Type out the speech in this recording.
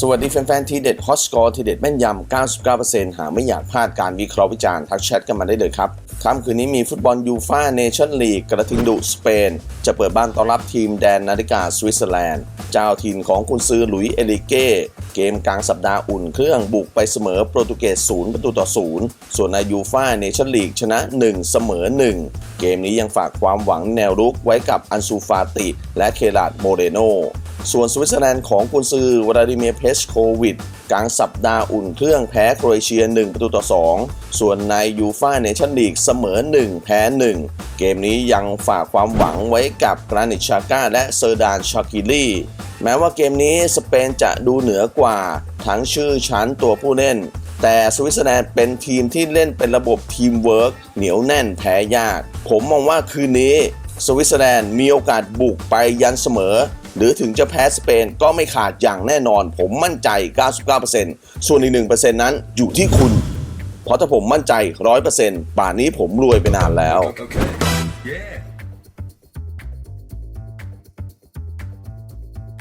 สวัสดีแฟนๆทีเด็ดฮอตสกอร์ทีเด็ดแม่นยำ 99%หาไม่อยากพลาดการวิเคราะห์วิจารณ์ทักแชทกันมาได้เลยครับค่ำคืนนี้มีฟุตบอลยูฟ่าเนชั่นลีกกระทิงดุสเปน จะเปิดบ้านต้อนรับทีมแดนนาฬิกาสวิตเซอร์แลนด์ เจ้าถิ่นของกุนซือหลุยส์เอลิเก้เกมกลางสัปดาห์อุ่นเครื่องบุกไปเสมอโปรตุเกส 0 ประตูต่อ 0 ส่วนในยูฟ่าเนชั่นลีกชนะ 1 เสมอ 1 เกมนี้ยังฝากความหวังแนวรุกไว้กับอันซูฟาติ และเคลาดโมเรโน ส่วนสวิตเซอร์แลนด์ของกุนซือวลาดิเมียร์เพชโควิด กลางสัปดาห์อุ่นเครื่องแพ้โครเอเชีย 1 ประตูต่อ 2 ส่วนในยูฟ่าเนชั่นลีกเสมอ 1 แพ้ 1 เกมนี้ยังฝากความหวังไว้กับกรานิชาก้าและเซอร์ดานชากิลีแม้ว่าเกมนี้สเปนจะดูเหนือกว่า ทั้งชื่อชั้นตัวผู้เล่น แต่สวิตเซอร์แลนด์เป็นทีมที่เล่นเป็นระบบทีมเวิร์กเหนียวแน่นแพ้ยาก ผมมองว่าคืนนี้สวิตเซอร์แลนด์มีโอกาสบุกไปยันเสมอ หรือถึงจะแพ้สเปนก็ไม่ขาดอย่างแน่นอน ผมมั่นใจ 99%ส่วนอีก1%นั้นอยู่ที่คุณ เพราะถ้าผมมั่นใจ 100%ป่านนี้ผมรวยไปนานแล้ว Okay. Yeah.